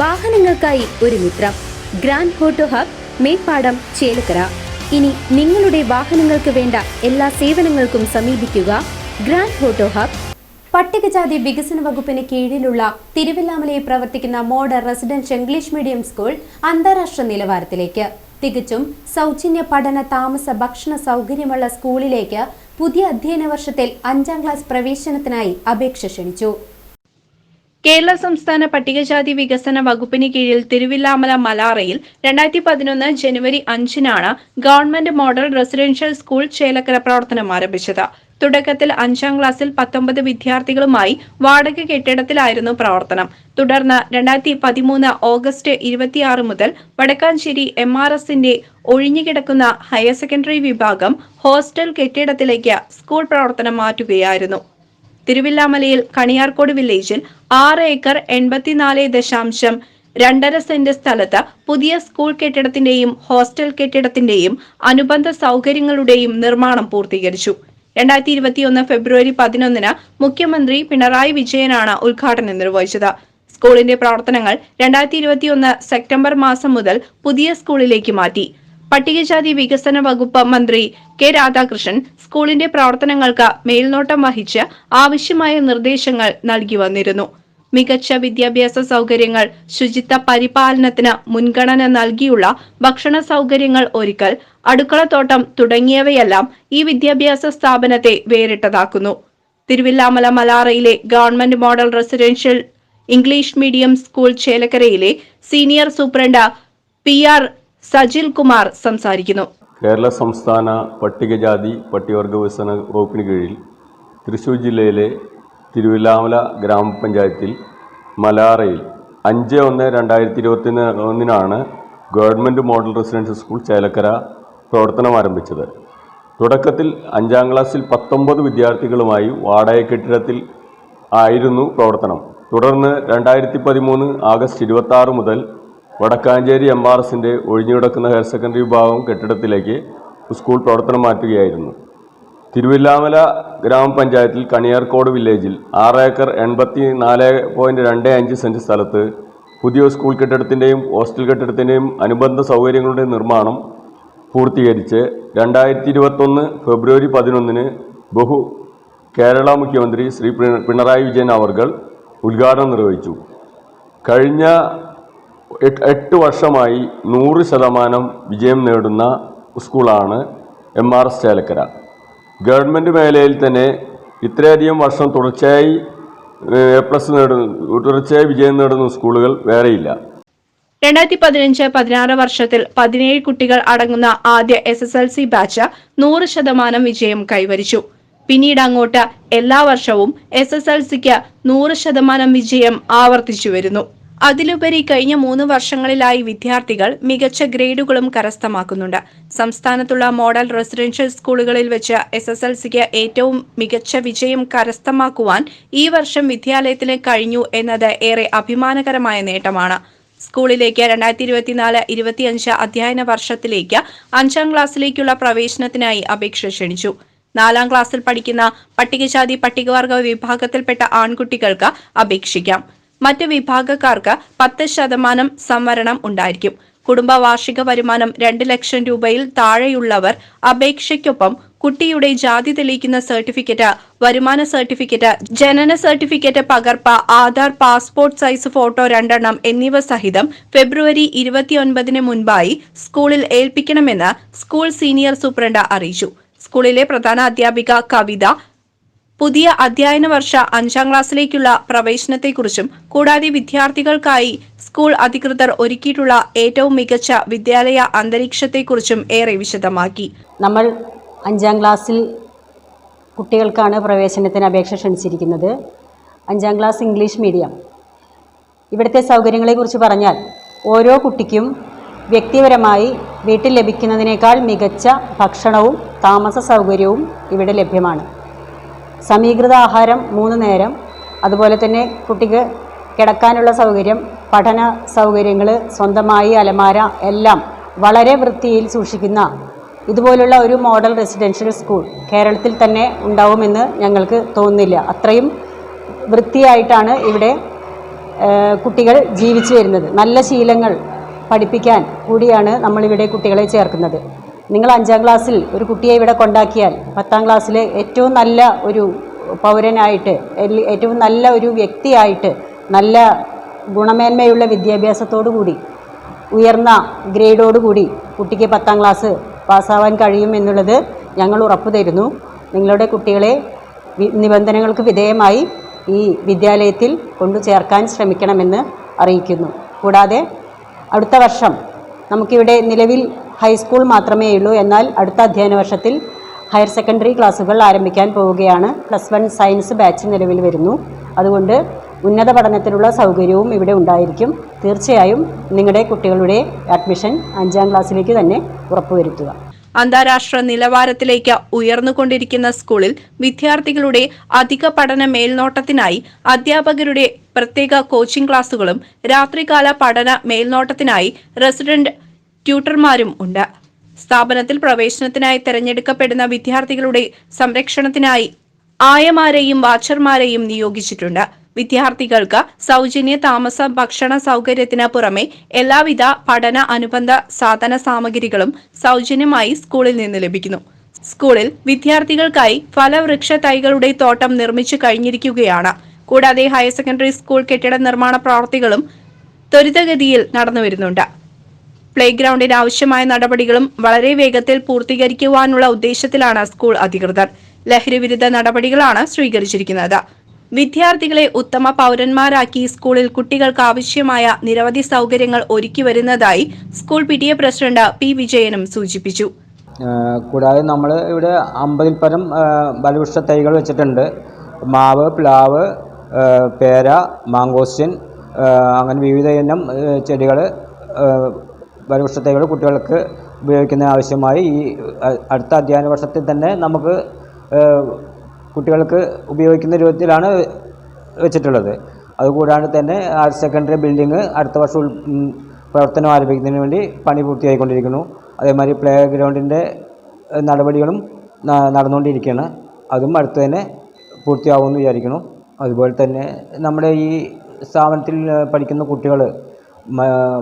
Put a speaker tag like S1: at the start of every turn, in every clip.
S1: വാഹനങ്ങൾക്കായി ഒരു മിത്രം. Grand Auto Hub Meppadam Chelakkara. ഇനി നിങ്ങളുടെ വാഹനങ്ങൾക്ക് വേണ്ട എല്ലാ സേവനങ്ങൾക്കും സമീപിക്കുക ഗ്രാൻഡ് ഹോട്ടോ ഹബ്. പട്ടികജാതി വികസന വകുപ്പിന് കീഴിലുള്ള തിരുവല്ലാമലയിൽ പ്രവർത്തിക്കുന്ന model residential English medium school അന്താരാഷ്ട്ര നിലവാരത്തിലേക്ക്. തികച്ചും സൗജന്യ പഠന താമസ ഭക്ഷണ സൗകര്യമുള്ള സ്കൂളിലേക്ക് പുതിയ അധ്യയന വർഷത്തിൽ അഞ്ചാം ക്ലാസ് പ്രവേശനത്തിനായി അപേക്ഷ ക്ഷണിച്ചു.
S2: കേരള സംസ്ഥാന പട്ടികജാതി വികസന വകുപ്പിന് കീഴിൽ തിരുവില്ലാമല മലാറയിൽ രണ്ടായിരത്തി പതിനൊന്ന് ജനുവരി അഞ്ചിനാണ് government model residential school Chelakkara പ്രവർത്തനം ആരംഭിച്ചത്. തുടക്കത്തിൽ അഞ്ചാം ക്ലാസ്സിൽ പത്തൊമ്പത് വിദ്യാർത്ഥികളുമായി വാടക കെട്ടിടത്തിലായിരുന്നു പ്രവർത്തനം. തുടർന്ന് രണ്ടായിരത്തി പതിമൂന്ന് ഓഗസ്റ്റ് ഇരുപത്തിയാറ് മുതൽ വടക്കാഞ്ചേരി എം ആർ എസിന്റെ ഒഴിഞ്ഞുകിടക്കുന്ന ഹയർ സെക്കൻഡറി വിഭാഗം ഹോസ്റ്റൽ കെട്ടിടത്തിലേക്ക് സ്കൂൾ പ്രവർത്തനം മാറ്റുകയായിരുന്നു. തിരുവില്ലാമലയിൽ കണിയാർക്കോട് വില്ലേജിൽ ആറ് ഏക്കർ എൺപത്തിനാല് ദശാംശം രണ്ടര സെന്റ് സ്ഥലത്ത് പുതിയ സ്കൂൾ കെട്ടിടത്തിന്റെയും ഹോസ്റ്റൽ കെട്ടിടത്തിന്റെയും അനുബന്ധ സൗകര്യങ്ങളുടെയും നിർമ്മാണം പൂർത്തീകരിച്ചു. രണ്ടായിരത്തി ഇരുപത്തിയൊന്ന് ഫെബ്രുവരി പതിനൊന്നിന് മുഖ്യമന്ത്രി പിണറായി വിജയനാണ് ഉദ്ഘാടനം നിർവഹിച്ചത്. സ്കൂളിന്റെ പ്രവർത്തനങ്ങൾ രണ്ടായിരത്തി സെപ്റ്റംബർ മാസം മുതൽ പുതിയ സ്കൂളിലേക്ക് മാറ്റി. പട്ടികജാതി വികസന വകുപ്പ് മന്ത്രി കെ രാധാകൃഷ്ണൻ സ്കൂളിന്റെ പ്രവർത്തനങ്ങൾക്ക് മേൽനോട്ടം വഹിച്ച് ആവശ്യമായ നിർദ്ദേശങ്ങൾ നൽകി വന്നിരുന്നു. മികച്ച വിദ്യാഭ്യാസ സൗകര്യങ്ങൾ ശുചിത്വ പരിപാലനത്തിന് മുൻഗണന നൽകിയുള്ള ഭക്ഷണ സൗകര്യങ്ങൾ ഒരുക്കൽ അടുക്കളത്തോട്ടം തുടങ്ങിയവയെല്ലാം ഈ വിദ്യാഭ്യാസ സ്ഥാപനത്തെ വേറിട്ടതാക്കുന്നു. Thiruvilwamala മലാറയിലെ government model residential English medium school ചേലക്കരയിലെ senior superintendent P R Sajil Kumar സംസാരിക്കുന്നു.
S3: കേരള സംസ്ഥാന പട്ടികജാതി പട്ടികവർഗ വികസന വകുപ്പിന് കീഴിൽ തൃശ്ശൂർ ജില്ലയിലെ തിരുവില്ലാമല ഗ്രാമപഞ്ചായത്തിൽ മലാറയിൽ അഞ്ച് ഒന്ന് രണ്ടായിരത്തി ഇരുപത്തി ഒന്നിനാണ് government model residential school Chelakkara പ്രവർത്തനം ആരംഭിച്ചത്. തുടക്കത്തിൽ അഞ്ചാം ക്ലാസ്സിൽ പത്തൊമ്പത് വിദ്യാർത്ഥികളുമായി വാടക കെട്ടിടത്തിൽ ആയിരുന്നു പ്രവർത്തനം. തുടർന്ന് രണ്ടായിരത്തി പതിമൂന്ന് ആഗസ്റ്റ് ഇരുപത്തി മുതൽ വടക്കാഞ്ചേരി എം ആർ എസിന്റെ ഒഴിഞ്ഞുകിടക്കുന്ന ഹയർ സെക്കൻഡറി വിഭാഗം കെട്ടിടത്തിലേക്ക് സ്കൂൾ പ്രവർത്തനം മാറ്റുകയായിരുന്നു. തിരുവില്ലാമല ഗ്രാമപഞ്ചായത്തിൽ കണിയാർക്കോട് വില്ലേജിൽ ആറ് ഏക്കർ എൺപത്തി നാല് പോയിന്റ് രണ്ട് അഞ്ച് സെന്റ് സ്ഥലത്ത് പുതിയ സ്കൂൾ കെട്ടിടത്തിന്റെയും ഹോസ്റ്റൽ കെട്ടിടത്തിന്റെയും അനുബന്ധ സൗകര്യങ്ങളുടെ നിർമ്മാണം പൂർത്തീകരിച്ച് രണ്ടായിരത്തി ഇരുപത്തൊന്ന് ഫെബ്രുവരി പതിനൊന്നിന് ബഹു കേരള മുഖ്യമന്ത്രി ശ്രീ പിണ- പിണറായി വിജയൻ അവർകൾ ഉദ്ഘാടനം നിർവഹിച്ചു. കഴിഞ്ഞ എട്ട് വർഷമായി നൂറ് ശതമാനം വിജയം നേടുന്ന സ്കൂളാണ് M R S Chelakkara. Government മേഖലയിൽ തന്നെ ഇത്രയധികം വർഷം തുടർച്ചയായി എ പ്ലസ് നേടുന്ന തുടർച്ചയായി വിജയം നേടുന്ന സ്കൂളുകൾ വേറെയില്ല.
S2: രണ്ടായിരത്തി പതിനഞ്ച് പതിനാറ് വർഷത്തിൽ പതിനേഴ് കുട്ടികൾ അടങ്ങുന്ന ആദ്യ S S L C batch നൂറ് ശതമാനം വിജയം കൈവരിച്ചു. പിന്നീട് അങ്ങോട്ട് എല്ലാ വർഷവും എസ് എസ് എൽ സിക്ക് നൂറ് ശതമാനം വിജയം ആവർത്തിച്ചു വരുന്നു. അതിലുപരി കഴിഞ്ഞ മൂന്ന് വർഷങ്ങളിലായി വിദ്യാർത്ഥികൾ മികച്ച ഗ്രേഡുകളും കരസ്ഥമാക്കുന്നുണ്ട്. സംസ്ഥാനത്തുള്ള മോഡൽ റെസിഡൻഷ്യൽ സ്കൂളുകളിൽ വെച്ച് എസ് എസ് എൽ സിക്ക് ഏറ്റവും മികച്ച വിജയം കരസ്ഥമാക്കുവാൻ ഈ വർഷം വിദ്യാലയത്തിന് കഴിഞ്ഞു എന്നത് ഏറെ അഭിമാനകരമായ നേട്ടമാണ്. സ്കൂളിലേക്ക് രണ്ടായിരത്തി ഇരുപത്തിനാല് ഇരുപത്തിയഞ്ച് അധ്യയന വർഷത്തിലേക്ക് അഞ്ചാം ക്ലാസ്സിലേക്കുള്ള പ്രവേശനത്തിനായി അപേക്ഷ ക്ഷണിച്ചു. നാലാം ക്ലാസ്സിൽ പഠിക്കുന്ന പട്ടികജാതി പട്ടികവർഗ വിഭാഗത്തിൽപ്പെട്ട ആൺകുട്ടികൾക്ക് അപേക്ഷിക്കാം. മറ്റ് വിഭാഗക്കാർക്ക് പത്ത് ശതമാനം സംവരണം ഉണ്ടായിരിക്കും. കുടുംബ വാർഷിക വരുമാനം രണ്ട് ലക്ഷം രൂപയിൽ താഴെയുള്ളവർ അപേക്ഷയ്ക്കൊപ്പം കുട്ടിയുടെ ജാതി തെളിയിക്കുന്ന സർട്ടിഫിക്കറ്റ് വരുമാന സർട്ടിഫിക്കറ്റ് ജനന സർട്ടിഫിക്കറ്റ് പകർപ്പ് ആധാർ പാസ്പോർട്ട് സൈസ് ഫോട്ടോ രണ്ടെണ്ണം എന്നിവ സഹിതം ഫെബ്രുവരി ഇരുപത്തിയൊൻപതിന് മുൻപായി സ്കൂളിൽ ഏൽപ്പിക്കണമെന്ന് സ്കൂൾ സീനിയർ സൂപ്രണ്ട് അറിയിച്ചു. സ്കൂളിലെ പ്രധാന അധ്യാപിക കവിത പുതിയ അധ്യയന വർഷ അഞ്ചാം ക്ലാസ്സിലേക്കുള്ള പ്രവേശനത്തെക്കുറിച്ചും കൂടാതെ വിദ്യാർത്ഥികൾക്കായി സ്കൂൾ അധികൃതർ ഒരുക്കിയിട്ടുള്ള ഏറ്റവും മികച്ച വിദ്യാലയ അന്തരീക്ഷത്തെക്കുറിച്ചും ഏറെ വിശദമാക്കി.
S4: നമ്മൾ അഞ്ചാം ക്ലാസ്സിൽ കുട്ടികൾക്കാണ് പ്രവേശനത്തിന് അപേക്ഷ ക്ഷണിച്ചിരിക്കുന്നത്. അഞ്ചാം ക്ലാസ് ഇംഗ്ലീഷ് മീഡിയം. ഇവിടുത്തെ സൗകര്യങ്ങളെക്കുറിച്ച് പറഞ്ഞാൽ ഓരോ കുട്ടിക്കും വ്യക്തിപരമായി വീട്ടിൽ ലഭിക്കുന്നതിനേക്കാൾ മികച്ച ഭക്ഷണവും താമസ സൗകര്യവും ഇവിടെ ലഭ്യമാണ്. സമീകൃത ആഹാരം മൂന്ന് നേരം. അതുപോലെ തന്നെ കുട്ടിക്ക് കിടക്കാനുള്ള സൗകര്യം പഠന സൗകര്യങ്ങൾ സ്വന്തമായി അലമാര എല്ലാം വളരെ വൃത്തിയിൽ സൂക്ഷിക്കുന്ന ഇതുപോലുള്ള ഒരു മോഡൽ റെസിഡൻഷ്യൽ സ്കൂൾ കേരളത്തിൽ തന്നെ ഉണ്ടാവുമെന്ന് ഞങ്ങൾക്ക് തോന്നുന്നില്ല. അത്രയും വൃത്തിയായിട്ടാണ് ഇവിടെ കുട്ടികൾ ജീവിച്ചു വരുന്നത്. നല്ല ശീലങ്ങൾ പഠിപ്പിക്കാൻ കൂടിയാണ് നമ്മളിവിടെ കുട്ടികളെ ചേർക്കുന്നത്. നിങ്ങൾ അഞ്ചാം ക്ലാസ്സിൽ ഒരു കുട്ടിയെ ഇവിടെ കൊണ്ടാക്കിയാൽ പത്താം ക്ലാസ്സിലെ ഏറ്റവും നല്ല ഒരു പൗരനായിട്ട് ഏറ്റവും നല്ല ഒരു വ്യക്തിയായിട്ട് നല്ല ഗുണമേന്മയുള്ള വിദ്യാഭ്യാസത്തോടു കൂടി ഉയർന്ന ഗ്രേഡോടുകൂടി കുട്ടിക്ക് പത്താം ക്ലാസ് പാസ്സാവാൻ കഴിയും എന്നുള്ളത് ഞങ്ങൾ ഉറപ്പു തരുന്നു. നിങ്ങളുടെ കുട്ടികളെ നിബന്ധനകൾക്ക് വിധേയമായി ഈ വിദ്യാലയത്തിൽ കൊണ്ടു ചേർക്കാൻ ശ്രമിക്കണമെന്ന് അറിയിക്കുന്നു. കൂടാതെ അടുത്ത വർഷം നമുക്കിവിടെ നിലവിൽ ഹൈസ്കൂൾ മാത്രമേ ഉള്ളൂ. എന്നാൽ അടുത്ത അധ്യയന വർഷത്തിൽ ഹയർ സെക്കൻഡറി ക്ലാസ്സുകൾ ആരംഭിക്കാൻ പോവുകയാണ്. പ്ലസ് വൺ സയൻസ് ബാച്ച് നിലവിൽ വരുന്നു. അതുകൊണ്ട് ഉന്നത പഠനത്തിനുള്ള സൗകര്യവും ഇവിടെ ഉണ്ടായിരിക്കും. തീർച്ചയായും നിങ്ങളുടെ കുട്ടികളുടെ അഡ്മിഷൻ അഞ്ചാം ക്ലാസ്സിലേക്ക് തന്നെ ഉറപ്പുവരുത്തുക.
S2: അന്താരാഷ്ട്ര നിലവാരത്തിലേക്ക് ഉയർന്നുകൊണ്ടിരിക്കുന്ന സ്കൂളിൽ വിദ്യാർത്ഥികളുടെ അധിക പഠന മേൽനോട്ടത്തിനായി അധ്യാപകരുടെ പ്രത്യേക കോച്ചിംഗ് ക്ലാസുകളും രാത്രികാല പഠന മേൽനോട്ടത്തിനായി റെസിഡന്റ് ട്യൂട്ടർമാരും ഉണ്ട്. സ്ഥാപനത്തിൽ പ്രവേശനത്തിനായി തെരഞ്ഞെടുക്കപ്പെടുന്ന വിദ്യാർത്ഥികളുടെ സംരക്ഷണത്തിനായി ആയമാരെയും വാച്ചർമാരെയും നിയോഗിച്ചിട്ടുണ്ട്. വിദ്യാർത്ഥികൾക്ക് സൗജന്യ താമസ ഭക്ഷണ സൗകര്യത്തിന് പുറമെ എല്ലാവിധ പഠന അനുബന്ധ സാധന സാമഗ്രികളും സൗജന്യമായി സ്കൂളിൽ നിന്ന് ലഭിക്കുന്നു. സ്കൂളിൽ വിദ്യാർത്ഥികൾക്കായി ഫലവൃക്ഷ തൈകളുടെ തോട്ടം നിർമ്മിച്ചു കഴിഞ്ഞിരിക്കുകയാണ്. കൂടാതെ ഹയർ സെക്കൻഡറി സ്കൂൾ കെട്ടിട നിർമ്മാണ പ്രവർത്തികളും ത്വരിതഗതിയിൽ നടന്നുവരുന്നുണ്ട്. പ്ലേ ഗ്രൗണ്ടിന് ആവശ്യമായ നടപടികളും വളരെ വേഗത്തിൽ പൂർത്തീകരിക്കുവാനുള്ള ഉദ്ദേശത്തിലാണ് സ്കൂൾ അധികൃതർ. ലഹരിവിരുദ്ധ നടപടികളാണ് സ്വീകരിച്ചിരിക്കുന്നത്. വിദ്യാർത്ഥികളെ ഉത്തമ പൗരന്മാരാക്കി സ്കൂളിൽ കുട്ടികൾക്ക് ആവശ്യമായ നിരവധി സൗകര്യങ്ങൾ ഒരുക്കി വരുന്നതായി school P T A president P വിജയനും സൂചിപ്പിച്ചു.
S5: കൂടാതെ നമ്മൾ ഇവിടെ അമ്പതിൽ പരം ബലവൃക്ഷ തൈകൾ വെച്ചിട്ടുണ്ട്. മാവ് പ്ലാവ് പേര മാങ്കോസ്റ്റിൻ അങ്ങനെ വിവിധ ഇനം ചെടികൾ തൈകൾ കുട്ടികൾക്ക് ഉപയോഗിക്കുന്നതിന് ആവശ്യമായി ഈ അടുത്ത അധ്യയന വർഷത്തിൽ തന്നെ നമുക്ക് കുട്ടികൾക്ക് ഉപയോഗിക്കുന്ന രൂപത്തിലാണ് വെച്ചിട്ടുള്ളത്. അതുകൂടാതെ തന്നെ ഹയർ സെക്കൻഡറി ബിൽഡിങ് അടുത്ത വർഷം ഉൾ- പ്രവർത്തനം ആരംഭിക്കുന്നതിന് വേണ്ടി പണി പൂർത്തിയായിക്കൊണ്ടിരിക്കുന്നു. അതേമാതിരി പ്ലേ ഗ്രൗണ്ടിന്റെ നടപടികളും നടന്നുകൊണ്ടിരിക്കുകയാണ്. അതും അടുത്ത് തന്നെ പൂർത്തിയാവുമെന്ന് വിചാരിക്കുന്നു. അതുപോലെ തന്നെ നമ്മുടെ ഈ സ്ഥാപനത്തിൽ പഠിക്കുന്ന കുട്ടികൾ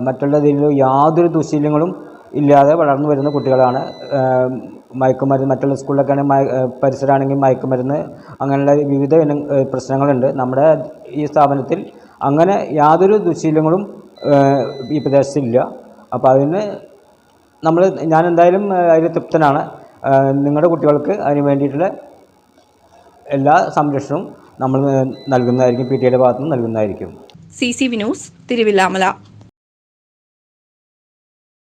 S5: മറ്റുള്ളതിൽ യാതൊരു ദുശീലങ്ങളും ഇല്ലാതെ വളർന്നു വരുന്ന കുട്ടികളാണ്. മയക്കുമരുന്ന് മറ്റുള്ള സ്കൂളിലൊക്കെ ആണെങ്കിൽ മയ പരിസരമാണെങ്കിൽ മയക്കുമരുന്ന് അങ്ങനെയുള്ള വിവിധ ഇനം പ്രശ്നങ്ങളുണ്ട്. നമ്മുടെ ഈ സ്ഥാപനത്തിൽ അങ്ങനെ യാതൊരു ദുശീലങ്ങളും ഈ പ്രദേശത്തില്ല അപ്പോൾ അതിന് നമ്മൾ ഞാൻ എന്തായാലും അതിൽ തൃപ്തനാണ്. നിങ്ങളുടെ കുട്ടികൾക്ക് അതിന് വേണ്ടിയിട്ടുള്ള എല്ലാ സംരക്ഷണവും നമ്മൾ നൽകുന്നതായിരിക്കും പി ടി ഐയുടെ ഭാഗത്തുനിന്ന് നൽകുന്നതായിരിക്കും.
S2: C C Vinus Thiruvilwamala.